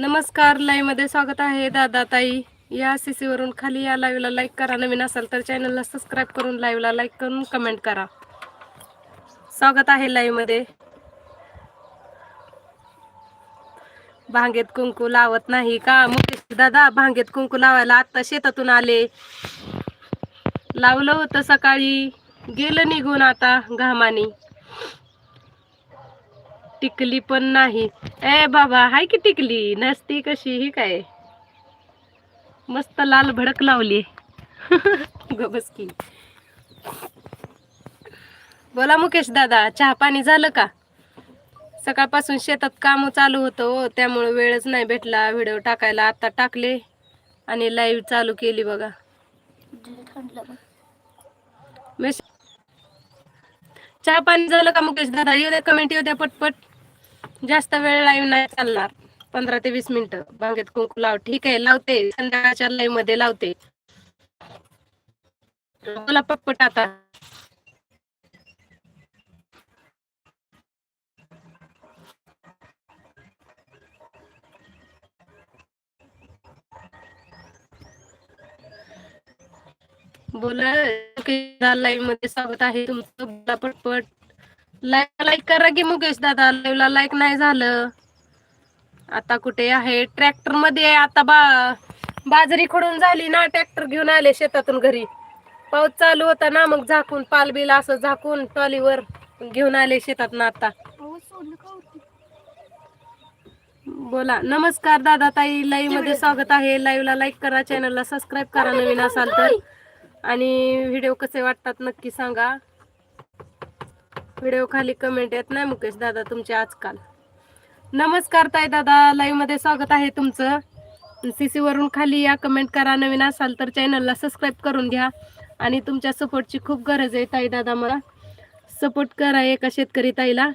नमस्कार लाईव्हमध्ये स्वागत आहे दादा ताई या सी वरून खाली या लाईव्हला लाईक करा. नवीन असाल तर चॅनलला सबस्क्राईब करून लाईव्हला लाईक करून कमेंट करा. स्वागत आहे लाईव्हमध्ये. भांगेत कुंकू लावत नाही का? मुकेश दादा भांगेत कुंकू लावायला आत्ता शेतातून आले. लावलं होतं सकाळी. गेलं निघून आता घामानी. टिकली पण नाही. ए बाबा हाय की टिकली? नसती कशी? ही काय? मस्त लाल भडक लावली. गबस की बोला मुकेश दादा चहा पाणी झालं का? सकाळपासून शेतात काम चालू होतं हो त्यामुळे वेळच नाही भेटला. व्हिडिओ टाकायला आता टाकले आणि लाईव्ह चालू केली बघा. चहा पाणी झालं का मुकेश दादा? येऊ द्या कमेंट येऊ द्या पटपट. जास्त वेळ लाईव्ह नाही चालणार. पंधरा ते वीस मिनिटं. बागेत कुंकू लाव. ठीक आहे लावते. संध्याकाळच्या लाईव्हमध्ये लावते. बोला पटपट आता. बोला लाईव्हमध्ये स्वागत आहे तुमचं. बोला पटपट. लाईक लाईक करा की मुकेश दादा लाईव्ह ला लाईक नाही झालं. आता कुठे आहे? ट्रॅक्टरमध्ये आता बा बाजरी खोडून झाली ना ट्रॅक्टर घेऊन आले शेतातून घरी. पाऊस चालू होता ना मग झाकून पालबील असं झाकून ट्रॉलीवर घेऊन आले शेतात ना आता बोला. नमस्कार दादा ताई. लाईव्हमध्ये स्वागत आहे. लाईव्ह ला लाईक करा चॅनलला सबस्क्राईब करा नवीन असाल तर. आणि व्हिडिओ कसे वाटतात नक्की सांगा. व्हिडिओ खाली कमेंट येत नाही मुकेश दादा तुमचे आजकाल. नमस्कार ताई दादा लाईव्हमध्ये स्वागत आहे तुमचं. सीसी वरून खाली या कमेंट करा नवीन असाल तर चॅनलला सबस्क्राईब करून घ्या. आणि तुमच्या सपोर्टची खूप गरज आहे ताई दादा मला. सपोर्ट करा एका शेतकरी ताईला.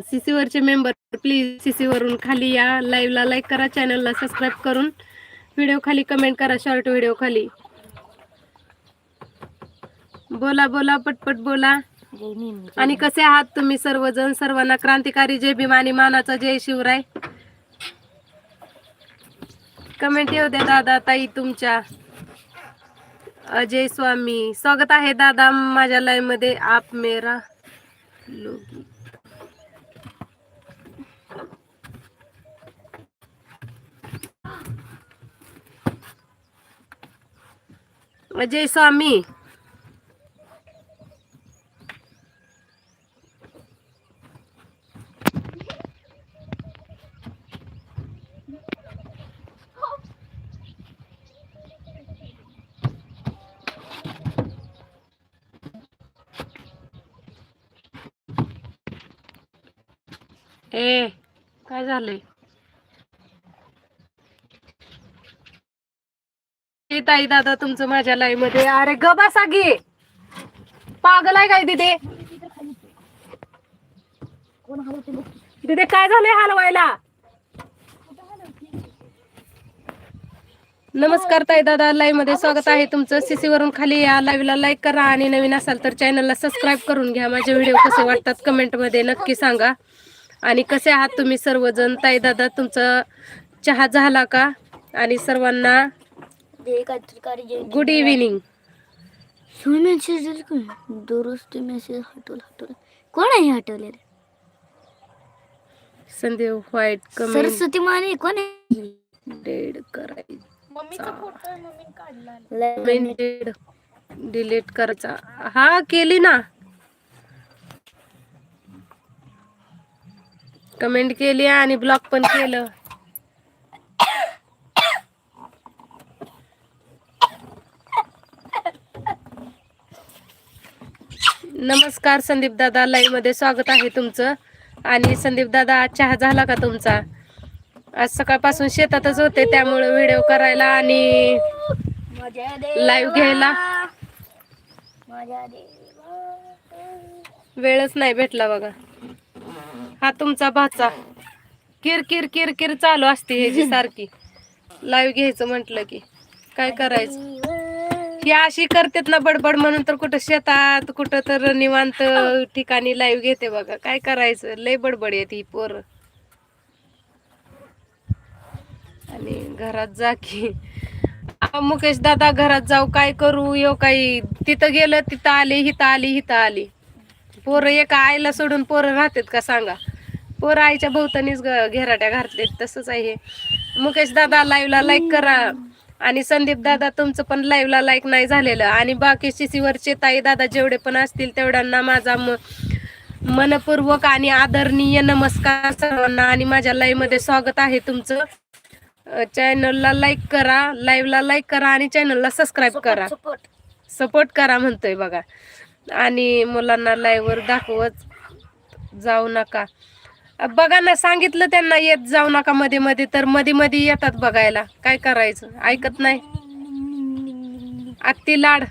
सीसी वरचे मेंबर प्लीज सीसी वरून खाली या लाईव्हला लाईक करा चॅनलला सबस्क्राईब करून. व्हिडिओ खाली कमेंट करा शॉर्ट व्हिडिओ खाली. बोला बोला पटपट बोला. आणि कसे आहात तुम्ही सर्वजण? सर्वांना क्रांतिकारी जय भीम आणि मानाचा जय शिवराय. कमेंट येऊ द्या दादा ताई तुमच्या. अजय स्वामी स्वागत आहे दादा माझ्या लाईव्हमध्ये. आप मेरा लोगी. अजय स्वामी. ए काय झालंय? ताई दादा तुमचं माझ्या लाईव्हमध्ये अरे ग बसा घे पागल आहे काय तिथे तिथे काय झालंय हलवायला? नमस्कार ताई दादा लाईव्हमध्ये स्वागत आहे तुमचं. सीसी वरून खाली या लाईव्हला लाईक करा आणि नवीन असाल तर चॅनलला सबस्क्राईब करून घ्या. माझे व्हिडिओ कसे वाटतात कमेंटमध्ये नक्की सांगा. आणि कसे आहात तुम्ही सर्वजण? ताई दादा तुमचं चहा झाला का? आणि सर्वांना गुड इव्हिनिंग मेसेज दररोज ते मेसेज हटवलं हटवलं कोण आहे हटवले रे संदेव व्हाईट सरस्वती माने कोण आहे डेड करायचा. डिलीट करायचा. हा केली ना. कमेंट केली आणि ब्लॉक पण केलं. नमस्कार संदीप दादा लाईव्हमध्ये स्वागत आहे तुमचं. आणि संदीप दादा आज चहा झाला का तुमचा? आज सकाळपासून शेतातच होते त्यामुळे व्हिडिओ करायला आणि लाईव्ह घ्यायला. वेळच नाही भेटला बघा. हा तुमचा भाचा. किर किर किर किर चालू असते ह्याची सारखी. लाईव्ह घ्यायचं म्हटलं की काय करायचं? ही अशी करतेत ना बडबड म्हणून तर कुठं शेतात कुठं तर निवांत ठिकाणी लाईव्ह घेते बघा. काय करायचं? लय बडबड येते ही पोर. आणि घरात जा की. मुकेश दादा घरात जाऊ काय करू? यो काही तिथं गेलं तिथं आली हिथं आली हिथं आली. पोरं एका आईला सोडून पोरं राहतात का सांगा? पोरं आईच्या भोवतानीच घेराट्या घातलेत तसंच आहे. मुकेश दादा लाईव्हला लाईक करा. आणि संदीप दादा तुमचं पण लाईव्हला लाईक नाही झालेलं. आणि बाकी शिसीवरचे ताई दादा जेवढे पण असतील तेवढ्यांना माझा मनपूर्वक आणि आदरणीय नमस्कार सर्वांना. आणि माझ्या लाईव्हमध्ये स्वागत आहे तुमचं. चॅनलला लाईक करा लाईव्हला लाईक करा आणि चॅनलला सबस्क्राईब करा. सपोर्ट करा म्हणतोय बघा. आणि मुलांना लाईव्हवर दाखवत जाऊ नका. बघा ना सांगितलं त्यांना येत जाऊ नका मध्ये मध्ये तर मध्ये मध्ये येतात बघायला. काय करायचं? ऐकत नाही. अत्ती लाड.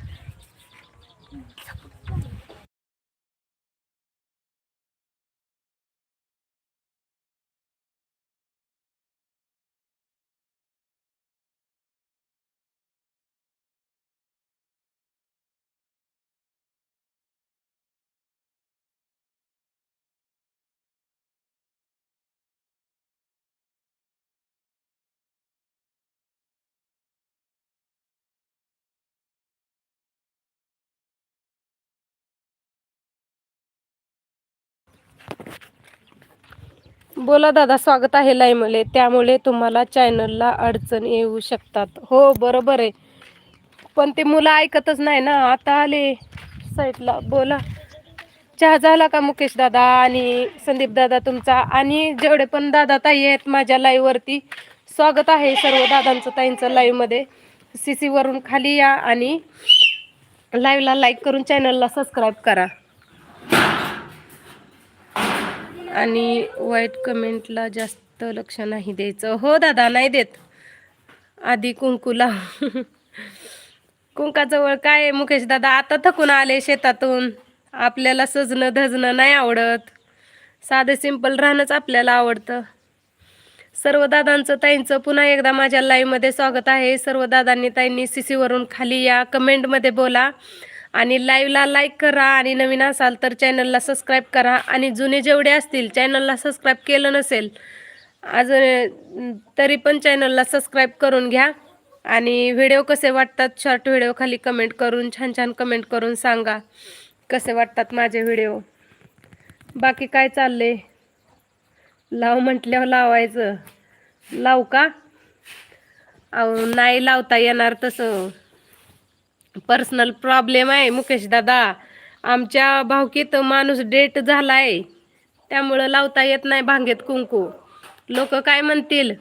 बोला दादा स्वागत आहे लाईमले त्यामुळे तुम्हाला चॅनलला अडचण येऊ शकतात. हो बरोबर आहे. पण ते मुलं ऐकतच नाही ना. आता आले साईडला. बोला. चहा झाला का मुकेश दादा आणि संदीप दादा तुमचा? आणि जेवढे पण दादा ताई आहेत माझ्या लाईव्हवरती स्वागत आहे सर्व दादांचं ताईंचं लाईव्हमध्ये. सी सीवरून खाली या आणि लाईव्हला लाईक करून चॅनलला सबस्क्राईब करा. आणि वाईट कमेंटला जास्त लक्ष नाही द्यायचं. हो दादा नाही देत. आधी कुंकूला. कुंकाजवळ काय मुकेश दादा? आता थकून आले शेतातून. आपल्याला सजणं धजणं नाही आवडत. साधं सिंपल राहणंच आपल्याला आवडतं. सर्व दादांचं ताईंचं पुन्हा एकदा माझ्या लाईव्हमध्ये स्वागत आहे. सर्व दादांनी ताईंनी सीसीवरून खाली या कमेंटमध्ये बोला. आणि लाईव्हला लाईक करा आणि नवीन असाल तर चॅनलला सबस्क्राईब करा. आणि जुने जेवढे असतील चॅनलला सबस्क्राईब केलं नसेल अजून तरी पण चॅनलला सबस्क्राईब करून घ्या. आणि व्हिडिओ कसे वाटतात शॉर्ट व्हिडिओ खाली कमेंट करून छान छान कमेंट करून सांगा. कसे वाटतात माझे व्हिडिओ बाकी काय चालले लाव म्हटल्यावर लावायचं. लावू का? अहो नाही लावता येणार तसं. पर्सनल प्रॉब्लेम आहे मुकेश दादा. आमच्या भावकीत माणूस डेट झाला आहे त्यामुळं लावता येत नाही भांगेत कुंकू. लोक काय म्हणतील?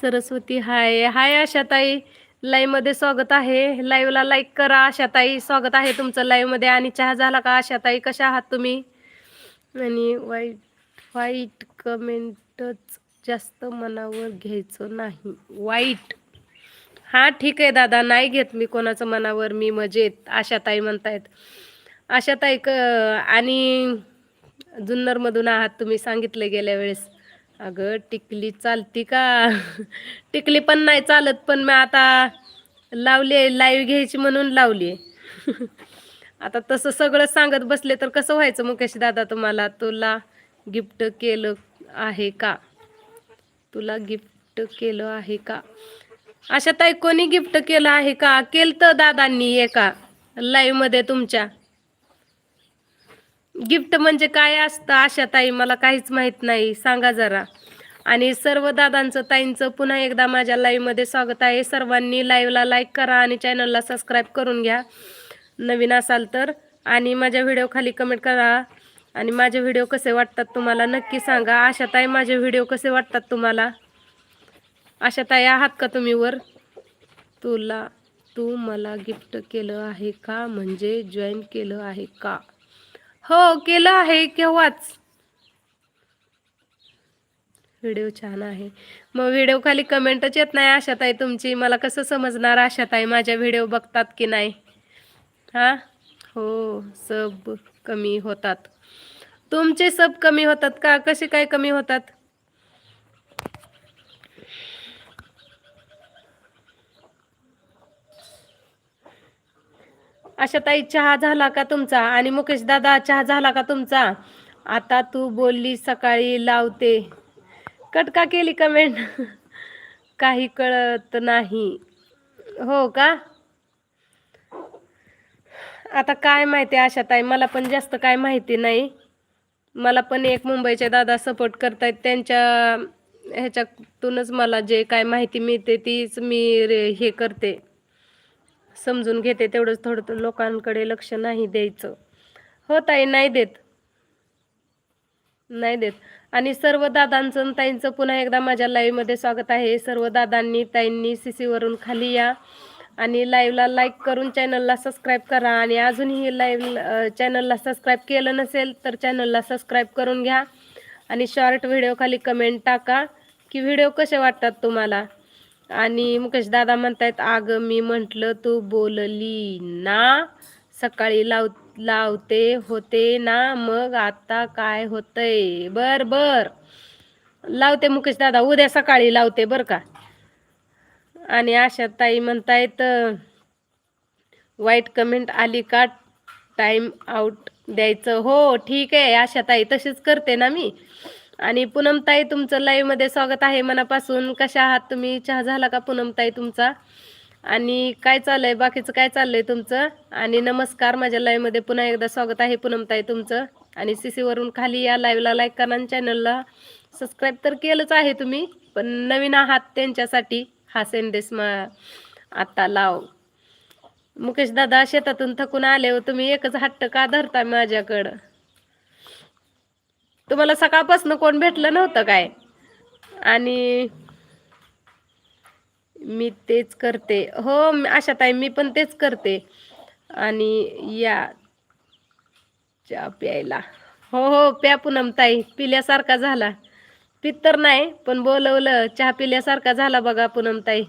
सरस्वती हाय. हाय आशाताई. लाईव्हमध्ये स्वागत आहे. लाईव्हला लाईक करा आशाताई. स्वागत आहे तुमचं लाईव्हमध्ये आणि चहा झाला का आशाताई? कशा आहात तुम्ही? आणि वाईट वाईट कमेंटच जास्त मनावर घ्यायचं नाही. वाईट. हां ठीक आहे दादा नाही घेत मी कोणाचं मनावर मी मजेत आशाताई म्हणतायत. आशाताई क आणि जुन्नरमधून आहात तुम्ही सांगितलं गेल्या वेळेस. अगं टिकली चालती का? टिकली पण नाही चालत पण मी आता लावली आहे लाईव्ह घ्यायची म्हणून लावली आहे आता तसं सगळं सांगत बसले तर कसं व्हायचं मुकेश दादा तुम्हाला? तुला गिफ्ट केलं आहे का? तुला गिफ्ट केलं आहे का? अशा ताई कोणी गिफ्ट केलं आहे का? केलं तर दादांनी एका लाईव्हमध्ये तुमच्या. गिफ्ट म्हणजे काय असतं? अशा ताई मला काहीच माहीत नाही. सांगा जरा. आणि सर्व दादांचं ताईंचं पुन्हा एकदा माझ्या लाईव्हमध्ये स्वागत आहे. सर्वांनी लाईव्हला लाईक करा आणि चॅनलला सबस्क्राईब करून घ्या. नवीन असाल तर. आणि माझ्या व्हिडिओ खाली कमेंट करा. आणि माझे व्हिडिओ कसे वाटतात तुम्हाला नक्की सांगा. आशा ताई माझे व्हिडिओ कसे वाटतात तुम्हाला? आशा ताई आहात का तुम्ही वर? तुला तू मला गिफ्ट केलं आहे का? म्हणजे जॉईन केलं आहे का? हो केलं आहे केव्हाच? व्हिडिओ छान आहे. मग व्हिडिओ खाली कमेंटच येत नाही आशा ताई तुमची. मला कसं समजणार आशा ताई माझ्या व्हिडिओ बघतात की नाही? हा? हो सब कमी होतात. तुमचे सब कमी होतात का? कसे काय कमी होतात? अशा ताई चहा झाला का तुमचा? आणि मुकेश दादा चहा झाला का तुमचा? आता तू बोलली सकाळी लावते. कट का केली कमेंट काही कळत नाही. हो का? आता काय माहिती अशा ताई मला पण जास्त काय माहिती नाही. मला पण एक मुंबईचे दादा सपोर्ट करतायत. त्यांच्या ह्याच्यातूनच मला जे काय माहिती मिळते तीच मी रे हे करते. समजून घेते तेवढंच थोडं लोकांकडे लक्ष नाही द्यायचं. हो ताई नाही देत. नाही देत. आणि सर्व दादांचं ताईंचं पुन्हा एकदा माझ्या लाईव्हमध्ये स्वागत आहे. सर्व दादांनी ताईंनी सी सीवरून खाली या आणि लाईव्हला लाईक करून चॅनलला सबस्क्राईब करा. आणि अजूनही लाईव्ह चॅनलला सबस्क्राईब केलं नसेल तर चॅनलला सबस्क्राईब करून घ्या. आणि शॉर्ट व्हिडिओ खाली कमेंट टाका की व्हिडिओ कसे वाटतात तुम्हाला? आणि मुकेश दादा म्हणतायत अगं मी म्हटलं तू बोलली ना सकाळी लाव लावते होते ना मग आता काय होतंय? बर बर. लावते मुकेश दादा उद्या सकाळी लावते बर का? आणि आशा ताई म्हणतायत वाईट कमेंट आली का? टाइम आउट द्यायचं. हो ठीक आहे आशा ताई तशीच करते ना मी. आणि पूनमताई तुमचं लाईव्हमध्ये स्वागत आहे मनापासून. कशा आहात तुम्ही? चहा झाला का पूनमताई तुमचा? आणि काय चाललंय? बाकीचं काय चाललंय तुमचं? आणि नमस्कार माझ्या लाईव्हमध्ये पुन्हा एकदा स्वागत आहे पूनमताई तुमचं. आणि सीसी वरून खाली या लाईव्हला लाईक करा आणि चॅनलला सबस्क्राईब तर केलंच आहे तुम्ही पण नवीन आहात त्यांच्यासाठी हा संदेश म आता लाव. मुकेश दादा शेतातून थकून आले हो तुम्ही एकच हट्ट का धरता माझ्याकडं? तुम्हाला सकाळपासून कोण भेटलं नव्हतं काय? आणि मी तेच करते. हो अशा ताई मी पण तेच करते. आणि या चहा प्यायला. हो हो प्या पूनम ताई. पिल्यासारखा झाला. पित तर नाही पण बोलवलं. चहा पिल्यासारखा झाला बघा पूनम ताई.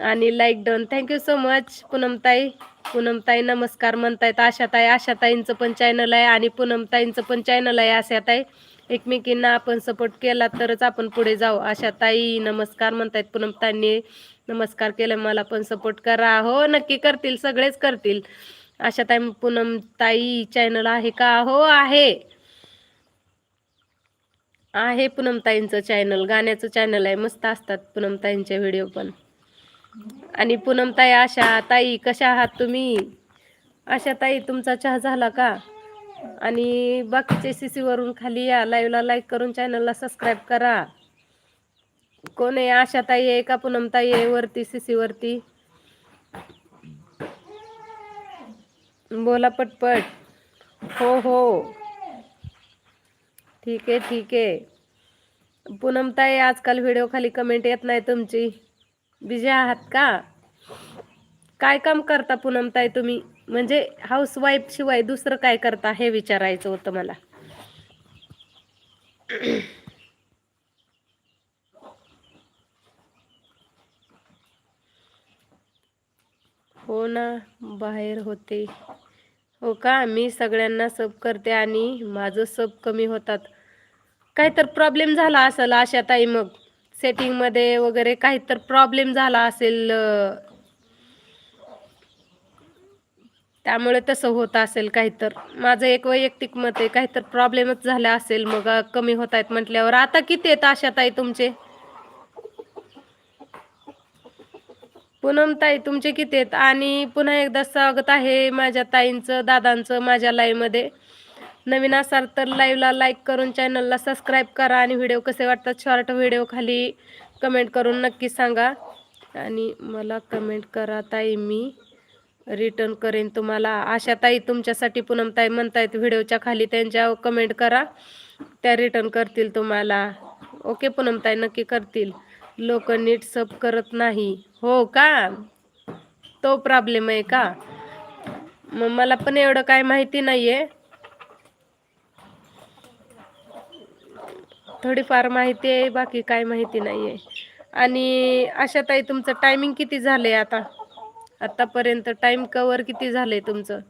आणि like done thank you so much पूनमताई पूनमताई नमस्कार म्हणतायत आशाताई. आशाताईंचं पण चॅनल आहे आणि पूनमताईंचं पण चॅनल आहे आशाताई. एकमेकींना आपण सपोर्ट केला तरच आपण पुढे जाऊ. आशाताई नमस्कार म्हणतायत पूनमताईंनी नमस्कार केलं मला पण सपोर्ट करा. हो नक्की करतील सगळेच करतील. आशाताई पूनमताई चॅनल आहे का? हो आहे. आहे पूनमताईंचं चॅनल गाण्याचं चॅनल आहे. मस्त असतात पूनमताईंचे व्हिडिओ पण. आणि पूनमताई आशा ताई कशा आहात तुम्ही? आशा ताई तुमचा चहा झाला का? आणि बाकीचे सी वरून खाली या लाईव्हला लाईक करून चॅनलला सबस्क्राईब करा. कोण आहे? आशा ताई आहे का? पूनमताई आहे वरती सी वरती? बोला पटपट. हो हो. ठीक आहे ठीक आहे. पूनमताई आजकाल व्हिडिओ खाली कमेंट येत नाही तुमची. बिझी आहात का? काय काम करता पूनमताई तुम्ही? म्हणजे हाऊसवाईफ शिवाय दुसरं काय करता हे विचारायचं होतं मला. हो ना बाहेर होते. हो का? मी सगळ्यांना सब करते आणि माझं सब कमी होतात. काहीतर प्रॉब्लेम झाला असेल आशा ताई मग. सेटिंगमध्ये वगैरे काही तर प्रॉब्लेम झाला असेल त्यामुळे तसं होत असेल काही तर माझं एक वैयक्तिक मत आहे काही तर प्रॉब्लेमच झाला असेल मग कमी होत आहेत म्हटल्यावर. आता किती आहेत आशाताई तुमचे? पूनम ताई तुमचे किती आहेत? आणि पुन्हा एकदा स्वागत आहे माझ्या ताईंचं दादांचं माझ्या लाईव्हमध्ये नवीन असाल तर लाईव्हला लाईक करून चॅनलला सबस्क्राईब करा आणि व्हिडिओ कसे वाटतात शॉर्ट व्हिडिओ खाली कमेंट करून नक्की सांगा. आणि मला कमेंट करा ताई मी रिटर्न करेन तुम्हाला. आशा ताई तुमच्यासाठी पूनमताई म्हणतायत व्हिडिओच्या खाली त्यांच्या कमेंट करा त्या रिटर्न करतील तुम्हाला. ओके पूनमताई नक्की करतील. लोक नीट सब करत नाही. हो का? तो प्रॉब्लेम आहे का? मग मला पण एवढं काय माहिती नाही आहे थोडीफार माहिती आहे बाकी काय माहिती नाही आहे आणि अशा ताई तुमचं टायमिंग किती झालंय आता? आतापर्यंत टाइम कवर किती झालंय तुमचं?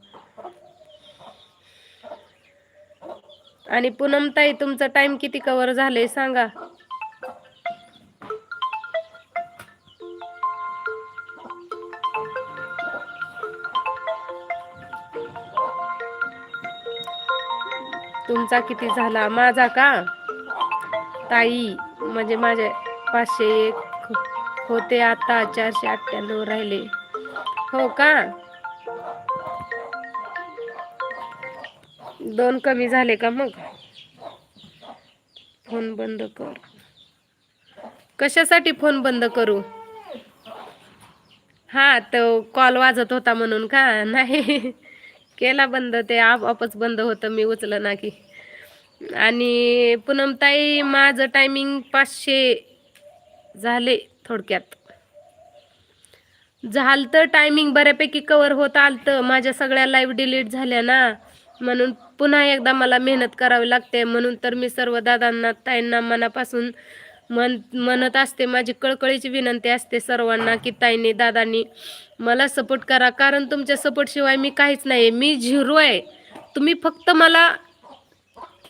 आणि पूनम ताई तुमचं टाइम किती कवर झाले सांगा? तुमचा किती झाला? माझा का? ताई म्हणजे माझे पाचशे एक होते आता चारशे अठ्ठ्याण्णव राहिले. हो का? दोन कमी झाले का मग? फोन बंद कर. कशासाठी फोन बंद करू? हा तो कॉल वाजत होता म्हणून का? नाही. केला बंद ते आपोआपच बंद होतं मी उचलं ना की. आणि पूनमताई माझं टायमिंग पाचशे झाले थोडक्यात. झालतं टायमिंग बऱ्यापैकी कवर होत आलतं. माझ्या सगळ्या लाईव्ह डिलीट झाल्या ना. म्हणून पुन्हा एकदा मला मेहनत करावी लागते. म्हणून तर मी सर्व दादांना ताईंना मनापासून मन म्हणत असते. माझी कळकळीची विनंती असते सर्वांना की ताईंनी दादांनी मला सपोर्ट करा. कारण तुमच्या सपोर्टशिवाय मी काहीच नाही मी झिरो आहे. तुम्ही फक्त मला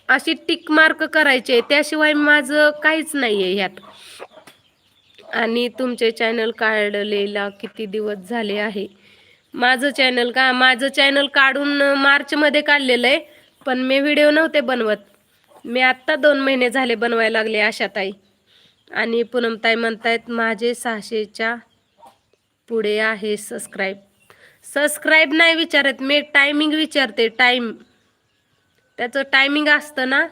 अशी टिक मार्क करायचे त्याशिवाय माझं काहीच नाही आहे ह्यात. आणि तुमचे चॅनल काढलेला किती दिवस झाले आहे? माझं चॅनल का माझं चॅनल काढून मार्चमध्ये काढलेलं आहे पण मी व्हिडिओ नव्हते बनवत. मी आत्ता दोन महिने झाले बनवायला लागले आशाताई. आणि पूनमताई म्हणतायत माझे सहाशेच्या पुढे आहे सबस्क्राईब सबस्क्राईब नाही विचारत मी टायमिंग विचारते टाईम त्याचं टायमिंग असतं ना?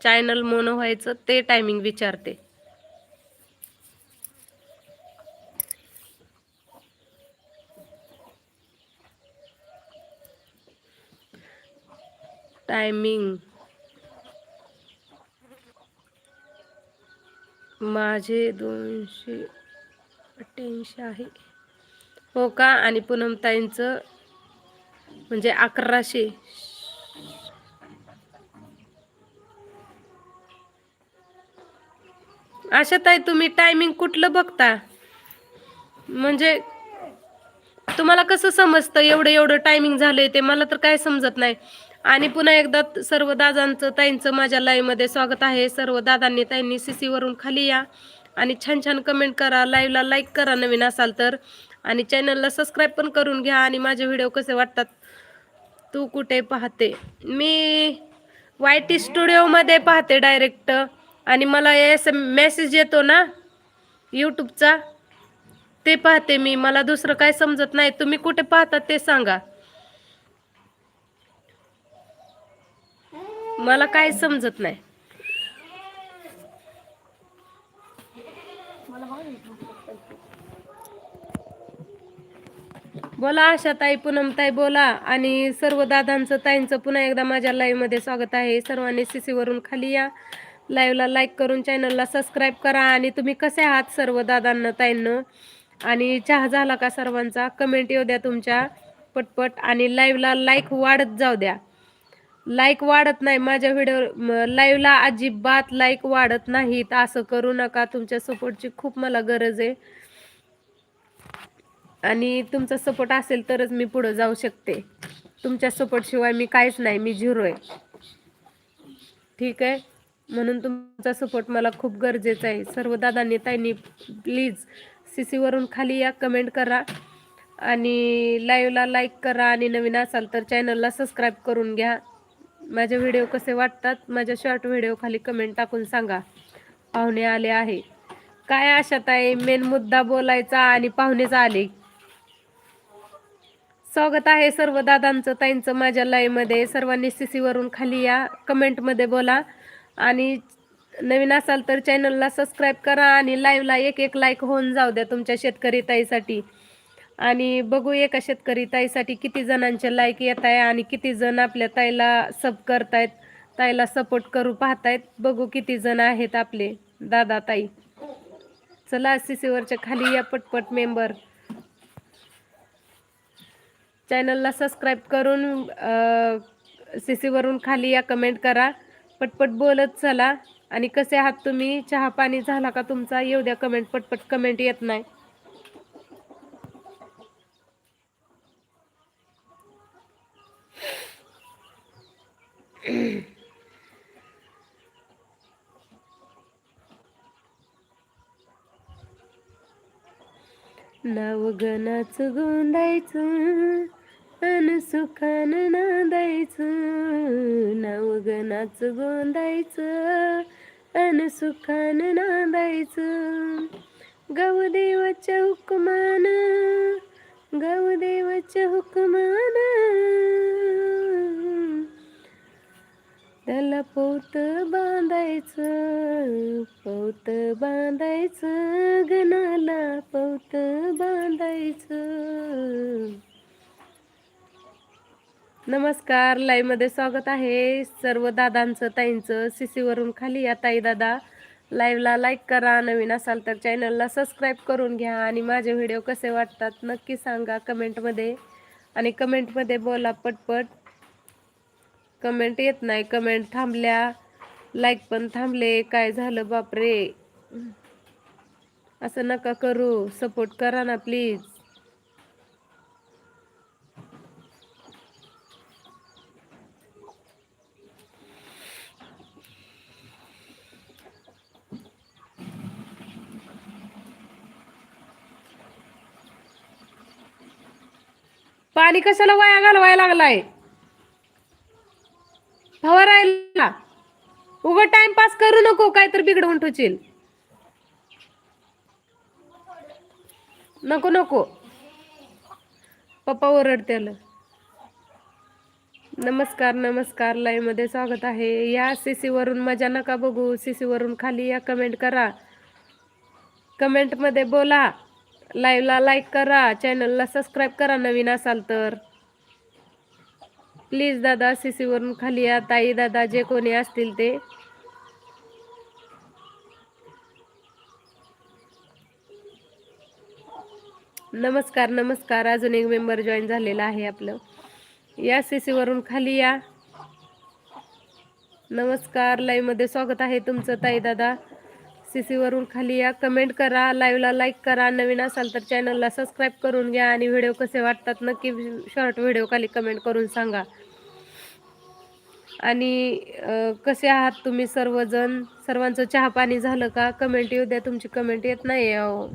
चॅनल मोनो व्हायचं ते टायमिंग विचारते. टायमिंग माझे दोनशे अठ्ठ्याऐंशी आहे. हो का? आणि पूनमताईंचं म्हणजे अकराशे अशा ताई तुम्ही टायमिंग कुठलं बघता? म्हणजे तुम्हाला कसं समजतं एवढं एवढं टायमिंग झालंय ते? मला तर काय समजत नाही. आणि पुन्हा एकदा सर्व दादांचं ताईंचं माझ्या लाईव्हमध्ये स्वागत आहे. सर्व दादांनी ताईंनी सी सीवरून खाली या. आणि छान छान कमेंट करा. लाईव्हला लाईक करा नवीन असाल तर. आणि चॅनलला सबस्क्राईब पण करून घ्या. आणि माझे व्हिडिओ कसे वाटतात तू कुठे पाहते? मी वाय टी स्टुडिओमध्ये पाहते डायरेक्ट आणि मला एस मेसेज येतो ना यूट्यूबचा ते पाहते मी. मला दुसरं काय समजत नाही. तुम्ही कुठे पाहता ते सांगा. मला काय समजत नाही. बोला आशा ताई पूनम ताई बोला. आणि सर्व दादांचं ताईंचं पुन्हा एकदा माझ्या लाईव्हमध्ये स्वागत आहे. सर्वांनी सीसी वरून खाली या. लाईव्हला लाईक करून चॅनलला सबस्क्राईब करा आणि तुम्ही कसे आहात सर्व दादांना ताईंनं? आणि चहा झाला का सर्वांचा? कमेंट येऊ द्या तुमच्या. पटपट. आणि लाईव्हला लाईक वाढत जाऊ द्या. लाईक वाढत नाही माझ्या व्हिडिओ लाईव्हला अजिबात लाईक वाढत नाहीत. असं करू नका. तुमच्या सपोर्टची खूप मला गरज आहे. आणि तुमचा सपोर्ट असेल तरच मी पुढे जाऊ शकते. तुमच्या सपोर्टशिवाय मी काहीच नाही. मी झिरो आहे. ठीक आहे? म्हणून तुमचा सपोर्ट मला खूप गरजेचा आहे. सर्व दादांनी ताईंनी प्लीज सी सीवरून खाली या कमेंट करा आणि लाईव्हला लाईक करा आणि नवीन असाल तर चॅनलला सबस्क्राईब करून घ्या. माझे व्हिडिओ कसे वाटतात? माझ्या शॉर्ट व्हिडिओ खाली कमेंट टाकून सांगा. पाहुणे आले आहे. काय आशात आहे मेन मुद्दा बोलायचा आणि पाहुणेच आले. स्वागत आहे सर्व दादांचं ताईंचं माझ्या लाईव्हमध्ये सर्वांनी सी वरून खाली या कमेंटमध्ये बोला. आणि नवीन असाल तर चॅनलला सबस्क्राईब करा आणि लाईव्हला एक एक लाईक होऊन जाऊ द्या तुमच्या शेतकरी ताईसाठी. आणि बघू एका शेतकरी ताईसाठी किती जणांचे लाईक येत आहे आणि किती जण आपल्या ताईला सब करतायत ताईला सपोर्ट करू पाहतायत. बघू किती जण आहेत आपले दादा ताई. चला सीसीवरच्या खाली या पटपट मेंबर चॅनलला सबस्क्राईब करून सी सीवरून खाली या कमेंट करा. पटपट बोलत चला. आणि कसे आहात तुम्ही? चहा पाणी झाला का तुमचा? येऊ द्या कमेंट पटपट कमेंट येत नाही. नाव गणाच गोंदायचं. अन सुखानं नांदायचं नवगनाच गोंदायचं अन सुखान नांदायचं. गौदेवाच्या हुकमान गौदेवाच्या हुकमान त्याला पोत बांधायचं पोत बांधायचं गणाला पोत बांधायचं. नमस्कार लाईव्हमध्ये स्वागत आहे सर्व दादांचं ताईंचं सीसीवरून खाली या ताई दादा. लाईव्हला लाईक करा नवीन असाल तर चॅनलला सबस्क्राईब करून घ्या आणि माझे व्हिडिओ कसे वाटतात नक्की सांगा कमेंटमध्ये. आणि कमेंटमध्ये बोला पटपट. कमेंट येत नाही कमेंट थांबल्या लाईक पण थांबले काय झालं बापरे. असं नका करू सपोर्ट करा ना प्लीज. पाणी कशाला वाया घालवायला लागलाय? फवारायला उगा टाइमपास करू नको काय तर बिघडवून ठेवशील. नको नको. पप्पा ओरडतेल नमस्कार नमस्कार. लाईव्हमध्ये स्वागत आहे. या सीसी वरून मजा नका बघू. सीसी वरून खाली या कमेंट करा. कमेंटमध्ये बोला. लाईव्हला लाईक करा चॅनलला सबस्क्राईब करा नवीन असाल तर. प्लीज दादा सी वरून खाली या. ताई दादा जे कोणी असतील ते. नमस्कार नमस्कार. अजून एक मेंबर जॉईन झालेला आहे आपलं. या सीसीवरून खाली या. नमस्कार. लाईव्हमध्ये स्वागत आहे तुमचं ताई दादा. सी सीवरून खाली या. कमेंट करा लाईव्हला लाईक करा. नवीन असाल तर चॅनलला सबस्क्राईब करून घ्या आणि व्हिडिओ कसे वाटतात नक्की शॉर्ट व्हिडिओ खाली कमेंट करून सांगा. आणि कसे आहात तुम्ही सर्वजण? सर्वांचं चहा पाणी झालं का? कमेंट येऊ द्या. तुमची कमेंट येत नाही अहो.